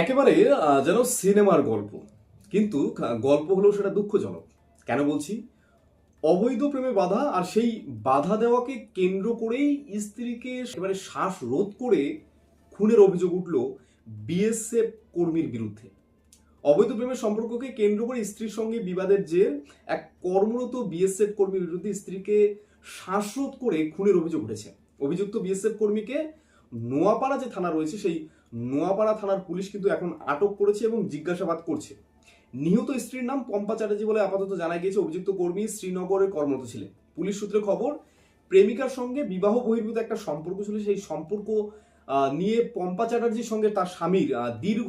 একেবারে যেন সিনেমার গল্প। কিন্তু গল্প হলেও সেটা দুঃখজনক। কেন বলছি? অবৈধ প্রেমে বাধা আর সেই বাধা দেওয়াকে কেন্দ্র করেই স্ত্রীকে একেবারে শ্বাস রোধ করে খুনের অভিযোগ উঠল বিএসএফ কর্মীর বিরুদ্ধে। অবৈধ প্রেমের সম্পর্ককে কেন্দ্র করে স্ত্রীর সঙ্গে বিবাদের জের, এক কর্মরত বিএসএফ কর্মীর বিরুদ্ধে স্ত্রীকে শ্বাসরোধ করে খুনের অভিযোগ উঠেছে। অভিযুক্ত বিএসএফ কর্মীকে নোয়াপাড়া যে থানা রয়েছে, সেই নোয়াপাড়া থানার পুলিশ কিন্তু এখন আটক করেছে এবং জিজ্ঞাসাবাদ করছে। নিহত স্ত্রীর নাম পম্পা চ্যাটার্জি বলে আপাতত জানা গিয়েছে অভিযুক্ত কর্মী শ্রীনগরে কর্মরত ছিলেন। পুলিশ সূত্রে খবর, প্রেমিকার সঙ্গে বিবাহ বহির্ভূত একটা সম্পর্ক ছিল। সেই সম্পর্ক নিয়ে পম্পা চ্যাটার্জির সঙ্গে তার স্বামীর দীর্ঘ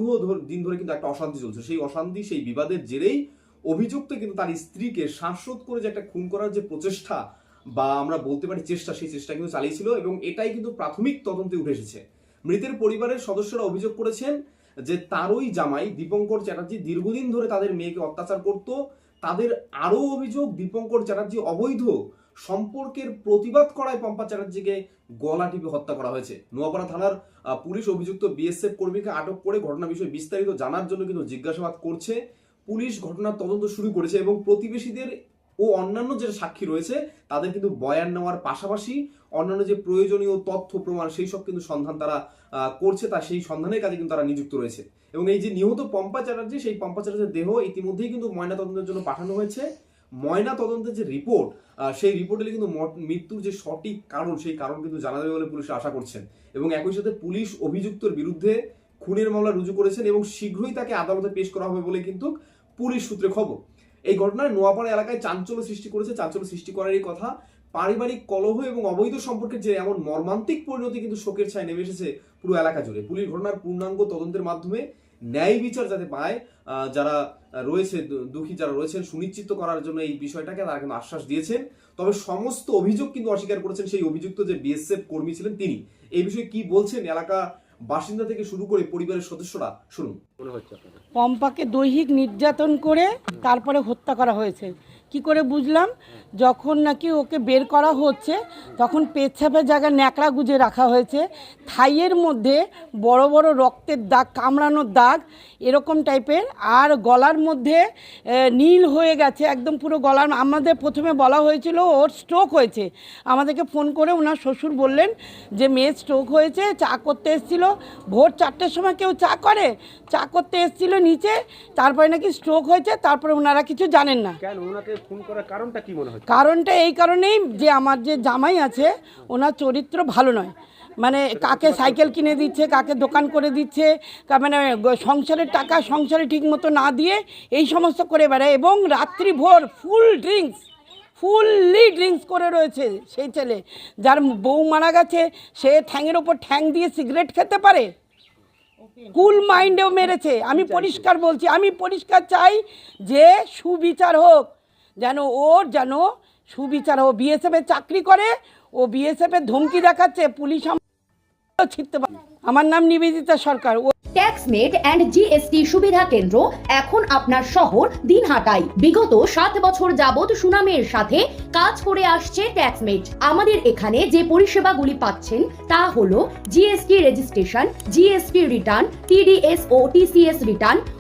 দিন ধরে কিন্তু একটা অশান্তি চলছে। সেই অশান্তি, সেই বিবাদের জেরেই অভিযুক্ত কিন্তু তার স্ত্রীকে শ্বাসরোধ করে যে একটা খুন করার যে প্রচেষ্টা বা আমরা বলতে পারি চেষ্টা, সেই চেষ্টা কিন্তু চালিয়েছিল এবং এটাই কিন্তু প্রাথমিক তদন্তে উঠে এসেছে। মৃতের পরিবারের সদস্যরা অভিযোগ করেছেন যে তারই জামাই দীপঙ্কর চ্যাটার্জি দীর্ঘদিন ধরে তাদের মেয়েকে অত্যাচার করত। তাদের আরও অভিযোগ, দীপঙ্কর চ্যাটার্জি অবৈধ সম্পর্কের প্রতিবাদ করায় পম্পা চ্যাটার্জিকে গলা টিপে হত্যা করা হয়েছে। নোয়াপাড়া থানার পুলিশ অভিযুক্ত বিএসএফ কর্মীকে আটক করে ঘটনা বিষয়ে বিস্তারিত জানার জন্য কিন্তু জিজ্ঞাসাবাদ করছে। পুলিশ ঘটনার তদন্ত শুরু করেছে এবং প্রতিবেশীদের ও অন্যান্য যে সাক্ষী রয়েছে, তাদের কিন্তু বয়ান নেওয়ার পাশাপাশি অন্যান্য যে প্রয়োজনীয় তথ্য, প্রমাণ, সেই সব কিন্তু সন্ধান তারা করছে, তা সেই সন্ধানের কাজে কিন্তু তারা নিযুক্ত রয়েছে। এবং এই যে নিহত পম্পা চ্যাটার্জি, সেই পম্পা চ্যাটার্জির দেহ ইতিমধ্যেই কিন্তু ময়না তদন্তের জন্য পাঠানো হয়েছে। ময়না তদন্তের যে রিপোর্ট সেই রিপোর্টে কিন্তু মৃত্যুর যে সঠিক কারণ, সেই কারণ কিন্তু জানা যাবে বলে পুলিশ আশা করছেন। এবং একই সাথে পুলিশ অভিযুক্তর বিরুদ্ধে খুনের মামলা রুজু করেছেন এবং শীঘ্রই তাকে আদালতে পেশ করা হবে বলে কিন্তু পুলিশ সূত্রে খবর। এই ঘটনায় নোয়াপাড়া এলাকায় চাঞ্চল্য সৃষ্টি করেছে, চাঞ্চল্য সৃষ্টি করারই কথা। পারিবারিক কলহ এবং অবৈধ সম্পর্কের যে এমন মর্মান্তিক পরিণতি কিন্তু শোকের ছায় নেমে এসেছে পুরো এলাকা জুড়ে। পুলিশ ঘটনার পূর্ণাঙ্গ তদন্তের মাধ্যমে ন্যায় বিচার যাতে পায় যারা রয়েছে দুঃখী যারা রয়েছেন, সুনিশ্চিত করার জন্য এই বিষয়টাকে তারা কিন্তু আশ্বাস দিয়েছেন। তবে সমস্ত অভিযোগ কিন্তু অস্বীকার করেছেন সেই অভিযুক্ত যে বিএসএফ কর্মী ছিলেন তিনি। এই বিষয়ে কি বলছেন এলাকা বাসিন্দা থেকে শুরু করে পরিবারের সদস্যরা শুনুন। মনে পম্পাকে দৈহিক নির্যাতন করে তারপরে হত্যা করা হয়েছে। কি করে বুঝলাম? যখন নাকি ওকে বের করা হচ্ছে, তখন পেচ্ছাপের জায়গায় ন্যাকড়া গুজে রাখা হয়েছে। থাইয়ের মধ্যে বড় বড় রক্তের দাগ, কামড়ানোর দাগ এরকম টাইপের। আর গলার মধ্যে নীল হয়ে গেছে, একদম পুরো গলার আমাদের প্রথমে বলা হয়েছিল ওর স্ট্রোক হয়েছে। আমাদেরকে ফোন করে ওনার শ্বশুর বললেন যে মেয়ের স্ট্রোক হয়েছে, চা করতে এসেছিল। ভোর চারটের সময় কেউ চা করে? চা করতে এসেছিল নিচে, তারপরে নাকি স্ট্রোক হয়েছে, তারপরে ওনারা কিছু জানেন না। খুন করার কারণটা কি মনে কারণটা এই কারণেই যে আমার যে জামাই আছে ওনার চরিত্র ভালো নয়। মানে কাকে সাইকেল কিনে দিচ্ছে কাকে দোকান করে দিচ্ছে মানে সংসারের টাকা সংসারে ঠিক মতো না দিয়ে এই সমস্ত করে বেড়ায় এবং রাত্রি ভোর ফুল ড্রিঙ্কস ফুললি ড্রিঙ্কস করে রয়েছে সেই ছেলে। যার বউ মারা গেছে সে ঠ্যাংয়ের ওপর ঠ্যাং দিয়ে সিগারেট খেতে পারে। কুল মাইন্ডেও মেরেছে। আমি পরিষ্কার বলছি আমি পরিষ্কার চাই যে সুবিচার হোক যেন ওর যেন সুবিচার হোক বিএসএফে চাকরি করে, ও বিএসএফের ধমকি দেখাচ্ছে, পুলিশ ছিটতে আমার নাম নিবেদিতা সরকার, ও ট্যাক্সমেট অ্যান্ড জিএসটি সুবিধা কেন্দ্র এখন আপনার শহর দিনহাটায়। বিগত সাত বছর যাবৎ সুনামের সাথে কাজ করে আসছে ট্যাক্সমেট আমাদের এখানে যে পরিষেবাগুলি পাচ্ছেন, তা হলো GST registration GST return TDS ও TCS return